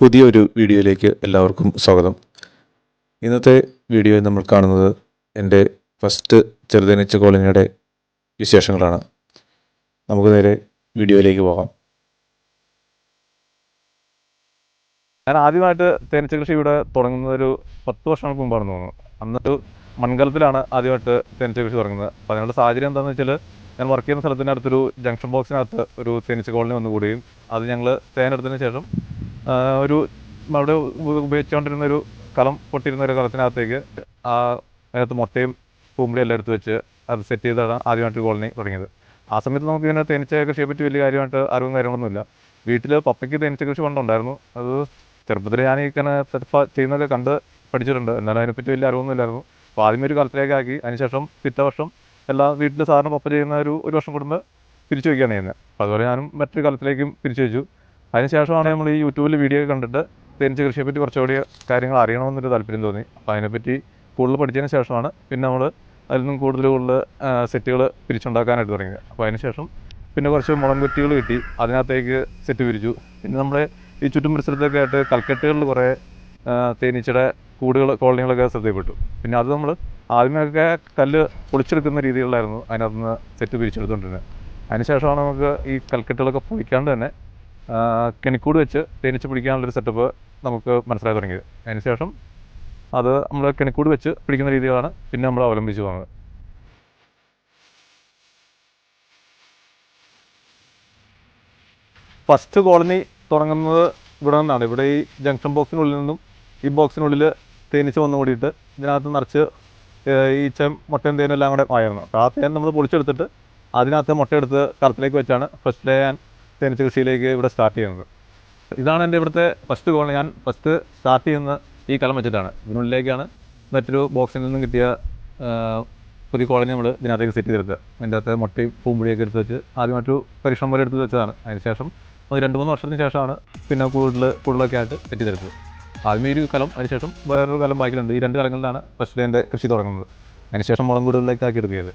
പുതിയൊരു വീഡിയോയിലേക്ക് എല്ലാവർക്കും സ്വാഗതം. ഇന്നത്തെ വീഡിയോയിൽ നമ്മൾ കാണുന്നത് എന്റെ ഫസ്റ്റ് ചെറുതേനീച്ച കോളനിയുടെ വിശേഷങ്ങളാണ്. നമുക്ക് നേരെ വീഡിയോയിലേക്ക് പോകാം. ഞാൻ ആദ്യമായിട്ട് തേനീച്ച കൃഷി ഇവിടെ തുടങ്ങുന്നൊരു പത്ത് വർഷങ്ങൾക്ക് മുമ്പാണെന്ന് തോന്നുന്നു. അന്നൊരു മൺകലത്തിലാണ് ആദ്യമായിട്ട് തേനീച്ച കൃഷി തുടങ്ങുന്നത്. അപ്പോൾ അതിനുള്ള സാഹചര്യം എന്താണെന്ന് വെച്ചാൽ ഞാൻ വർക്ക് ചെയ്യുന്ന സ്ഥലത്തിന്റെ അടുത്തൊരു ജംഗ്ഷൻ ബോക്സിനകത്ത് ഒരു തേനീച്ച കോളനി വന്നു കൂടുകയും അത് ഞങ്ങൾ തേനെടുത്തതിന് ശേഷം ഒരു അവിടെ ഉപയോഗിച്ചുകൊണ്ടിരുന്ന ഒരു കലം പൊട്ടിയിരുന്ന ഒരു കലത്തിനകത്തേക്ക് ആ അതിനകത്ത് മുട്ടയും പൂമ്പടിയും എല്ലാം എടുത്ത് വെച്ച് അത് സെറ്റ് ചെയ്താണ് ആദ്യമായിട്ട് കോളനി തുടങ്ങിയത്. ആ സമയത്ത് നമുക്ക് ഇങ്ങനെ തേനീച്ച കൃഷിയെ പറ്റി വലിയ കാര്യമായിട്ട് അറിവും കാര്യങ്ങളൊന്നുമില്ല. വീട്ടിൽ പപ്പയ്ക്ക് തേനീച്ച കൃഷി പണ്ടുണ്ടായിരുന്നു. അത് ചെറുപ്പത്തിൽ ഞാൻ ഇങ്ങനെ ചെയ്യുന്നതൊക്കെ കണ്ട് പഠിച്ചിട്ടുണ്ട്. എന്നാലും അതിനെപ്പറ്റി വലിയ അറിവൊന്നും ഇല്ലായിരുന്നു അപ്പോൾ ആദ്യമേ ഒരു കാലത്തിലേക്ക് ആക്കി അതിനുശേഷം പിറ്റേ വർഷം എല്ലാ വീട്ടിൽ സാധാരണ പപ്പ ചെയ്യുന്ന ഒരു ഒരു വർഷം കൂടുമ്പോൾ തിരിച്ചു വയ്ക്കുകയാണ് ചെയ്യുന്നത് അപ്പോൾ അതുപോലെ ഞാനും മറ്റൊരു കാലത്തിലേക്കും തിരിച്ചു വെച്ചു. അതിനുശേഷമാണ് നമ്മൾ ഈ യൂട്യൂബിൽ വീഡിയോ കണ്ടിട്ട് തേനീച്ച കൃഷിയെപ്പറ്റി കുറച്ചുകൂടി കാര്യങ്ങൾ അറിയണമെന്നൊരു താല്പര്യം തോന്നി. അപ്പോൾ അതിനെപ്പറ്റി കൂടുതൽ പഠിച്ചതിന് ശേഷമാണ് പിന്നെ നമ്മൾ അതിൽ നിന്നും കൂടുതൽ കൂടുതൽ സെറ്റുകൾ പിരിച്ചുണ്ടാക്കാനായിട്ട് തുടങ്ങിയത്. അപ്പോൾ അതിനുശേഷം പിന്നെ കുറച്ച് മുളം കുറ്റികൾ കിട്ടി. അതിനകത്തേക്ക് സെറ്റ് പിരിച്ചു. പിന്നെ നമ്മുടെ ഈ ചുറ്റും പരിസരത്തൊക്കെ ആയിട്ട് കൽക്കെട്ടുകളിൽ കുറേ തേനീച്ചയുടെ കൂടുകൾ കോളനികളൊക്കെ ശ്രദ്ധയിൽപ്പെട്ടു. പിന്നെ അത് നമ്മൾ ആദ്യമൊക്കെ കല്ല് പൊളിച്ചെടുക്കുന്ന രീതികളിലായിരുന്നു അതിനകത്ത് നിന്ന് സെറ്റ് പിരിച്ചെടുത്തുകൊണ്ടിരുന്നത് അതിനുശേഷമാണ് നമുക്ക് ഈ കൽക്കെട്ടുകളൊക്കെ പൊളിക്കാണ്ട് തന്നെ കെണിക്കൂട് വെച്ച് തേനീച്ച പിടിക്കാനുള്ളൊരു സെറ്റപ്പ് നമുക്ക് മനസ്സിലായി തുടങ്ങിയത്. അതിനുശേഷം അത് നമ്മൾ കെണിക്കൂട് വെച്ച് പിടിക്കുന്ന രീതികളാണ് പിന്നെ നമ്മൾ അവലംബിച്ച് പോകുന്നത് ഫസ്റ്റ് കോളനി തുടങ്ങുന്നത് ഇവിടെ നിന്നാണ്. ഇവിടെ ഈ ജംഗ്ഷൻ ബോക്സിനുള്ളിൽ നിന്നും ഈ ബോക്സിനുള്ളിൽ തേനീച്ച വന്നു കൂടിയിട്ട് ഇതിനകത്ത് നിറച്ച് ഈച്ച മുട്ടയും തേനും എല്ലാം കൂടെ ആയിരുന്നു. അപ്പോൾ ആ തേൻ നമ്മൾ പൊളിച്ചെടുത്തിട്ട് അതിനകത്ത് മുട്ടയെടുത്ത് കറുത്തിലേക്ക് വെച്ചാണ് ഫസ്റ്റ് ഡേ ഞാൻ തേനീച്ച കൃഷിയിലേക്ക് ഇവിടെ സ്റ്റാർട്ട് ചെയ്യുന്നത്. ഇതാണ് എന്റെ ഇവിടുത്തെ ഫസ്റ്റ് കോളനി ഞാൻ ഫസ്റ്റ് സ്റ്റാർട്ട് ചെയ്യുന്ന ഈ കലം വെച്ചിട്ടാണ്. ഇതിനുള്ളിലേക്കാണ് മറ്റൊരു ബോക്സിൽ നിന്നും കിട്ടിയ ഒരു കോളനി നമ്മൾ ഇതിനകത്തേക്ക് സെറ്റ് ചെയ്തെടുക്കുക. അതിന്റെ അകത്ത് മുട്ടയും പൂമ്പുഴിയൊക്കെ എടുത്ത് വെച്ച് ആദ്യമായിട്ടൊരു പരീക്ഷണം പോലെ എടുത്ത് വെച്ചതാണ്. അതിനുശേഷം ഒരു രണ്ട് മൂന്ന് വർഷത്തിന് ശേഷമാണ് പിന്നെ കൂടുതൽ കൂടുതലൊക്കെ ആയിട്ട് സെറ്റ് ചെയ്തെടുത്തത്. ആദ്യമേ ഒരു കലം അതിനുശേഷം വേറൊരു കലം ബാക്കിലുണ്ട് ഈ രണ്ട് കലങ്ങളിലാണ് ഫസ്റ്റ് എന്റെ കൃഷി തുടങ്ങുന്നത്. അതിനുശേഷം മുളം കൂടുതലേക്ക് ആക്കി എടുക്കുകയത്.